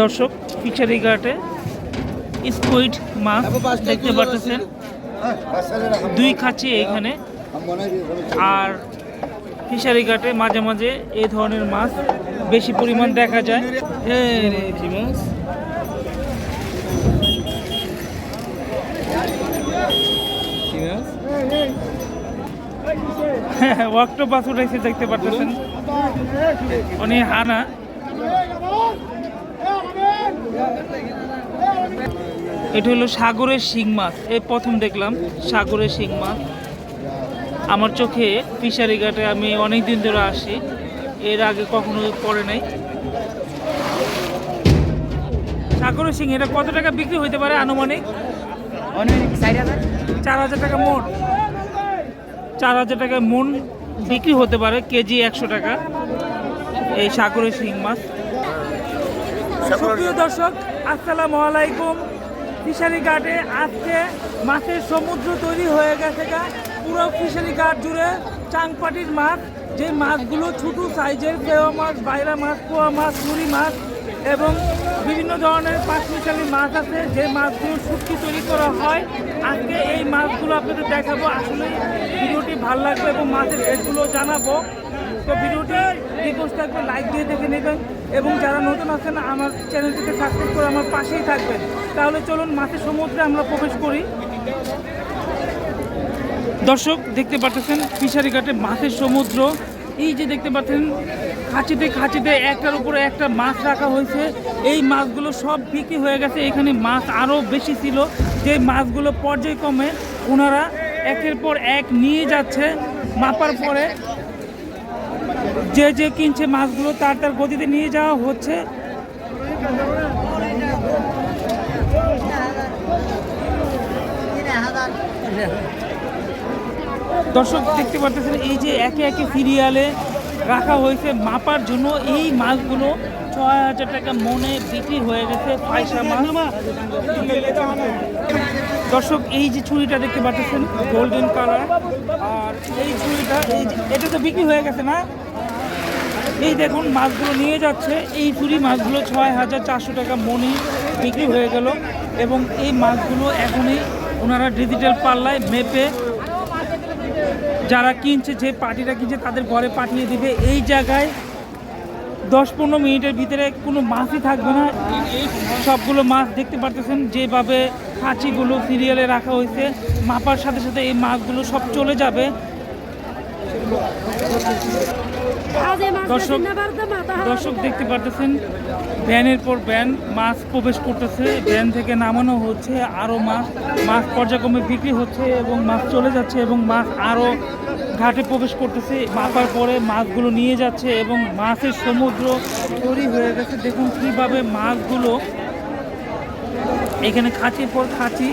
দর্শক ফিচারি ঘাটে স্কুইড মাছ দেখতে পাচ্ছেন দুই খাঁচি এখানে। আর ফিশারি ঘাটে মাঝে মাঝে এই ধরনের মাছ বেশি পরিমাণ দেখা যায়। কি মাছ অক্টোপাস উঠেছে দেখতে পাচ্ছেন অনেক হানা। এটা হলো সাগরের শিং মাছ। এই প্রথম দেখলাম সাগরের শিং মাছ। আমার চোখে ফিশারি ঘাটে আমি অনেক দিন ধরে আসি। এর আগে কখনো পড়ে নাই। সাগরের শিং এটা কত টাকা বিক্রি হইতে পারে আনুমানিক? চার হাজার। টাকা মন। চার হাজার টাকা মন বিক্রি হতে পারে কেজি একশো টাকা। এই সাগরের শিং মাছ। সুপ্রিয় দর্শক আসসালামু আলাইকুম। ফিশারি ঘাটে আজকে মাছের সমুদ্র তৈরি হয়ে গেছে গা। পুরো ফিশারি ঘাট জুড়ে চাংপাটির মাছ যে মাছগুলো ছোটো সাইজের পেয়া মাছ বাইরা মাছ পোয়া মাছ মুড়ি মাছ এবং বিভিন্ন ধরনের পাঁচমিশালি মাছ আছে, যে মাছগুলো শুটকি তৈরি করা হয়। আজকে এই মাছগুলো আপনাদের দেখাবো। আসলে ভিডিওটি ভালো লাগবে এবং মাছের রেটগুলো জানাব। তো ভিডিওটি রিকোয়েস্ট থাকবে লাইক দিয়ে দেখে নেবেন এবং যারা নতুন আছেন, আমার চ্যানেলটিকে সাবস্ক্রাইব করে আমার পাশেই থাকবেন। তাহলে চলুন মাছের সমুদ্রে আমরা প্রবেশ করি। দর্শক, দেখতে পাচ্ছেন, ফিশারি ঘাটে মাছের সমুদ্র। এই যে দেখতে পাচ্ছেন খাঁচিতে খাঁচিতে একটার উপরে একটা মাছ রাখা হয়েছে। এই মাছগুলো সব বিক্রি হয়ে গেছে। এখানে মাছ আরও বেশি ছিল। যে মাছগুলো পর্যায়ক্রমে ওনারা একের পর এক নিয়ে যাচ্ছে মাপার পরে যে যে কিনছে মাছগুলো তার তার গতিতে নিয়ে যাওয়া হচ্ছে। দর্শক দেখতে পাচ্ছেন এই যে একে একে সিরিয়ালে রাখা হয়েছে মাপার জন্য। এই মাছগুলো ছয় হাজার টাকা মনে বিক্রি হয়ে গেছে পয়সা মাছ। দর্শক, এই যে ছুরিটা দেখতে পাচ্ছেন গোল্ডেন কালার আর এই ছুরিটা, এই এটা তো বিক্রি হয়ে গেছে না? এই দেখুন, মাছগুলো নিয়ে যাচ্ছে। এই চুরি মাছগুলো ছয় হাজার চারশো টাকা মনি বিক্রি হয়ে গেল। এবং এই মাছগুলো এখনই ওনারা ডিজিটাল পাল্লায় মেপে যারা কিনছে, যে পার্টিটা কিনছে, তাদের ঘরে পাঠিয়ে দিবে। এই জায়গায় দশ পনেরো মিনিটের ভিতরে কোনো মাছই থাকবে না। সবগুলো মাছ দেখতে পারতেছেন, যেভাবে খাঁচিগুলো সিরিয়ালে রাখা হয়েছে। মাপার সাথে সাথে এই মাছগুলো সব চলে যাবে। দর্শক দর্শক দেখতে পারতেছেন ভ্যানের পর ভ্যান মাছ প্রবেশ করতেছে ভ্যান থেকে নামানো হচ্ছে আরও মাছ মাছ পর্যায়ক্রমে বিক্রি হচ্ছে এবং মাছ চলে যাচ্ছে এবং মাছ আরও ঘাটে প্রবেশ করতেছে মাপার পরে মাছগুলো নিয়ে যাচ্ছে এবং মাছের সমুদ্র তৈরি হয়ে গেছে। দেখুন কীভাবে মাছগুলো এখানে খাঁচির পর খাঁচি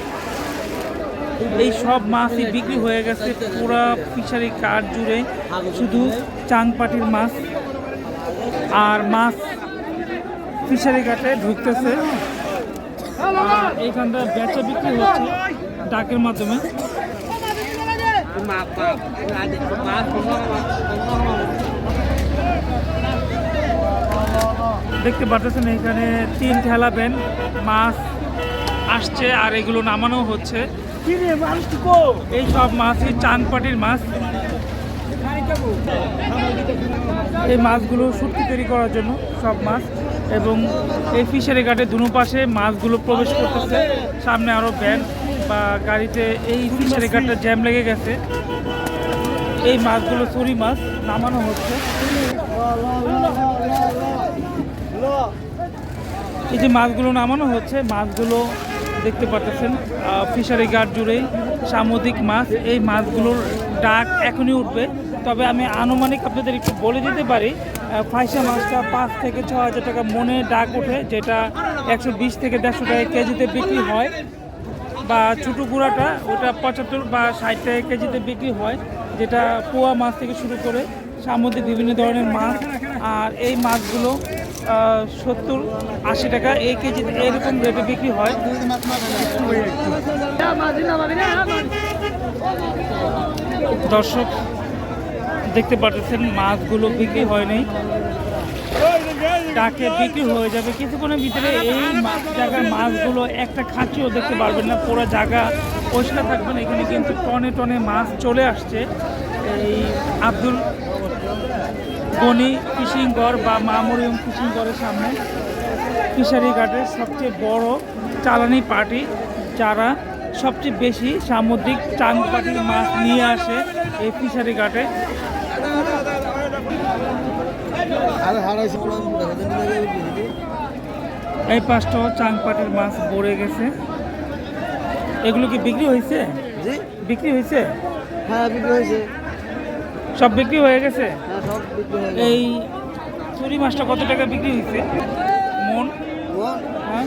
এই সব মাছই বিক্রি হয়ে গেছে পুরা ফিশারি কাঠ জুড়ে, শুধু চাংপাটির মাছ। আর মাছ ফিশারি ঘাটে ঢুকতেছে। এইখানটা বেচা বিক্রি হচ্ছে ডাকের মাধ্যমে। দেখতে পাচ্ছেন এখানে তিন ঠেলা ভ্যান মাছ আসছে আর এগুলো নামানো হচ্ছে। এই সব মাছই চাংপাটির মাছ। এই মাছগুলো শুটকি তৈরি করার জন্য সব মাছ। এবং এই ফিশারি ঘাটে দুনো মাছগুলো প্রবেশ করতেছে। সামনে আরও ভ্যান বা গাড়িতে এই ফিশারি ঘাটটা জ্যাম লেগে গেছে। এই মাছগুলো চুরি মাছ, নামানো হচ্ছে। এই যে মাছগুলো নামানো হচ্ছে, মাছগুলো দেখতে পাচ্ছেন ফিশারি ঘাট জুড়েই সামুদ্রিক মাছ। এই মাছগুলোর ডাক এখনই উঠবে। তবে আমি আনুমানিক আপনাদের একটু বলে দিতে পারি ফাইসা মাছটা পাঁচ থেকে ছ হাজার টাকা মনে ডাক ওঠে, যেটা একশো বিশ থেকে দেড়শো টাকা কেজিতে বিক্রি হয়। বা ছোটো গুঁড়াটা, ওটা পঁচাত্তর বা ষাট টাকা কেজিতে বিক্রি হয়, যেটা পোয়া মাছ থেকে শুরু করে সামুদ্রিক বিভিন্ন ধরনের মাছ। আর এই মাছগুলো সত্তর, আশি টাকা এই কেজিতে এরকম রেটে বিক্রি হয়। দর্শক, দেখতে পাচ্ছেন মাছগুলো বিক্রি হয়নি ডাকে বিক্রি হয়ে যাবে। কিছুক্ষণের ভিতরে এই জায়গার মাছগুলো একটা খাঁচিও দেখতে পারবেন না। পুরো জায়গা পরিষ্কার থাকবেন এখানে কিন্তু টনে টনে মাছ চলে আসছে। এই আব্দুল গনি ফিশিং ঘর বা মামরিয়ম ফিশিং ঘরের সামনে ফিশারি ঘাটের সবচেয়ে বড় চালানি পার্টি যারা সবচেয়ে বেশি সামুদ্রিক চাং পাটির মাছ নিয়ে আসে এই ফিশারি ঘাটে। এই পাঁচটাও চাং পাটির মাছ পড়ে গেছে। এগুলো কি বিক্রি হয়েছে? বিক্রি হয়েছে? হ্যাঁ বিক্রি হয়েছে। সব বিক্রি হয়ে গেছে? এই চুরি মাছটা কত টাকা বিক্রি হয়েছে? মন? হ্যাঁ?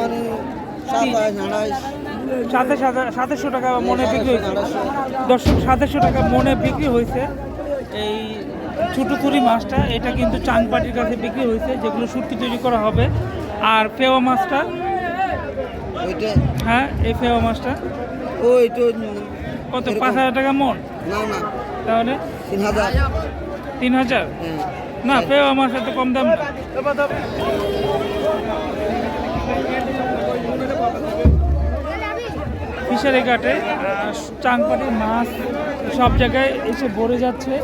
মানে সাতাশ হাজার সাতাশশো টাকা মনে বিক্রি হয়েছে। দর্শক সাতাশশো টাকা মনে বিক্রি হয়েছে। এই ছোটো থুরি মাছটা এটা কিন্তু চাংপাটির কাছে বিক্রি হয়েছে যেগুলো সুটকি তৈরি করা হবে। আর ফেওয়া মাছটা? হ্যাঁ এই ফেওয়া মাছটা? ওই তো কত পাঁচ হাজার টাকা মন? না না। তাহলে? তিন হাজার তিন হাজার হ্যাঁ। না ফেওয়া মাছ এত কম দাম। ফিশারি ঘাটে? চাংপাটি মাছ সব জায়গায় এসে ভরে যাচ্ছে।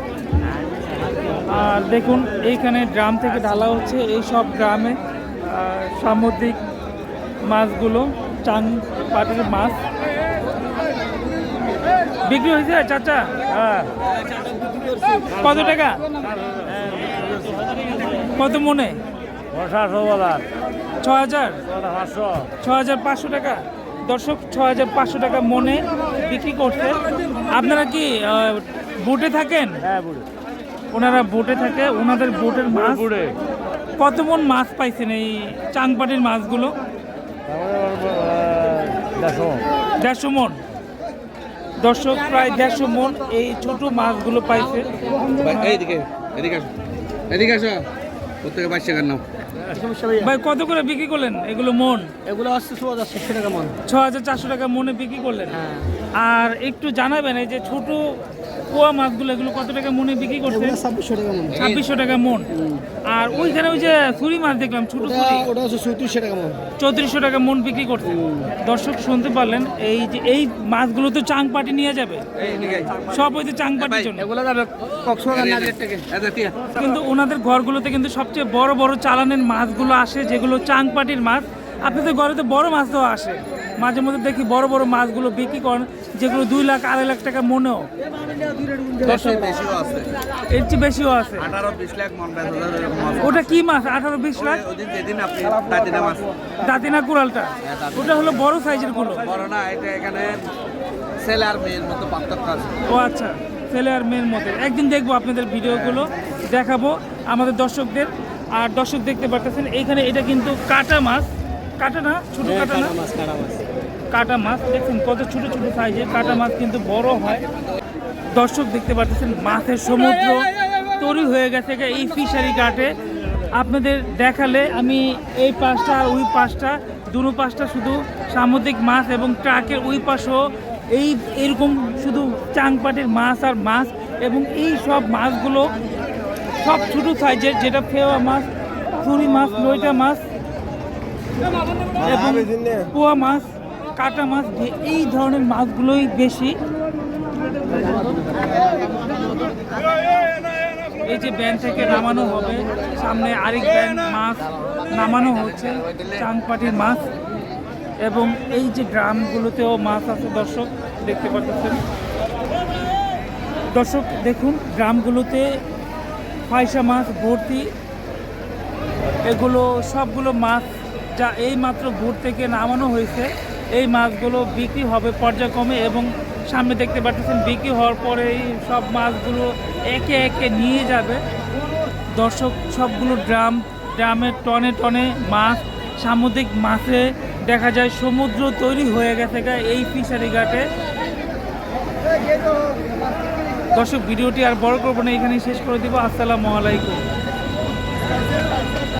আর দেখুন এইখানে ড্রাম থেকে ঢালা হচ্ছে। এই সব গ্রামে সামুদ্রিক মাছগুলো চাং পাটির মাছ। বিক্রি হয়েছে চাচা? হ্যাঁ। কত টাকা? কত মনে? ছ হাজার? ছ হাজার পাঁচশো। টাকা। দর্শক ছ হাজার পাঁচশো টাকা মনে বিক্রি করছে। আপনারা কি বোটে থাকেন? ওনারা বোটে থাকে। ওনাদের বোটের মাছ কত মন মাছ পাইছেন এই চাংপাটির মাছগুলো? দেড়শো মন। দর্শক প্রায় দেড়শো মন এই ছোট মাছগুলো পাইছে। এইদিকে এদিকে আসো। এদিকে আসো। প্রত্যেকে বাইশ টাকার নাও। ভাই কত করে বিক্রি করলেন? এগুলো মন? এগুলো আসছে ছ হাজার টাকা মন। ছ হাজার চারশো টাকা মনে বিক্রি করলেন? হ্যাঁ। আর একটু জানাবেন এই যে ছোট পোয়া মাছগুলো এগুলো কত টাকা মনে বিক্রি করছে ছাব্বিশশো টাকা মন। ছাব্বিশশো টাকা মন। আর ওইখানে ওই যে ছুরি মাছ দেখলাম ছোট ওটা হচ্ছে চৌত্রিশশো টাকা মন। চৌত্রিশশো টাকা মন বিক্রি করছে দর্শক শুনতে পারলেন এই যে এই মাছগুলো তো চাং পাটি নিয়ে যাবে সব ওই যে চাং পাটির জন্য। এগুলো যাবে কক্সবাজার নাজির থেকে। কিন্তু ওনাদের ঘরগুলোতে কিন্তু সবচেয়ে বড় বড় চালানের মাছগুলো আসে যেগুলো চাং পাটির মাছ। আপনাদের ঘরে তো বড় মাছ তো আসে। মাঝে মধ্যে দেখি বড় বড় মাছগুলো বিক্রি করেন। যেগুলো দুই লাখ আড়াই লাখ টাকা মনেও। দর্শক এর চেয়ে বেশিও আছে। ওটা কি মাছ? আঠারো বিশ লাখ? দাঁতিনা কুড়ালটা। ওটা হলো বড় সাইজেরগুলো বড় না এটা এখানে ছেলে আর মেয়ের মতো পার্থক্য আছে। ও আচ্ছা ছেলে আর মেয়ের মতো। একদিন দেখব আপনাদের ভিডিওগুলো দেখাবো আমাদের দর্শকদের। আর দর্শক দেখতে পারতেছেন এইখানে এটা কিন্তু কাটা মাছ। কাটা না? ছোট কাটা না? মাছ কাটা মাছ। কাটা মাছ। দেখছেন কত ছোট ছোট সাইজের কাটা মাছ কিন্তু বড় হয়। দর্শক দেখতে পাচ্ছেন মাছের সমুদ্র তৈরি হয়ে গেছে এই ফিশারি ঘাটে। আপনাদের দেখালে আমি এই পাশটা ওই পাশটা, দুনো পাশটা শুধু সামুদ্রিক মাছ এবং ট্রাকের ওই পাশেও এই এরকম শুধু চাংপাটের মাছ আর মাছ এবং এই সব মাছগুলো, সব ছোটো সাইজের যেটা ফেওয়া মাছ, চুরি মাছ লইটা মাছ এবং পোয়া মাছ। কাটা মাছ এই ধরনের মাছগুলোই বেশি। এই যে ব্যান থেকে নামানো হবে, সামনে আরেক ব্যান মাছ নামানো হচ্ছে চাংপাটির মাছ। এবং এই যে গ্রামগুলোতেও মাছ আছে, দর্শক, দেখতে পাচ্ছেন। দর্শক, দেখুন, গ্রামগুলোতে পয়সা মাছ ভর্তি। এগুলো সবগুলো মাছ যা এই মাত্র ভোর থেকে নামানো হয়েছে। এই মাছগুলো বিক্রি হবে পর্যায়ক্রমে এবং সামনে দেখতে পাচ্ছেন বিক্রি হওয়ার পরে এই সব মাছগুলো একে একে নিয়ে যাবে। দর্শক, সবগুলো ড্রাম ড্রামের টনে টনে মাছ, সামুদ্রিক মাছে দেখা যায় সমুদ্র তৈরি হয়ে গেছে এই ফিশারি ঘাটে। দর্শক, ভিডিওটি আর বড় করব না, এখানেই শেষ করে দিব। আসসালামু আলাইকুম।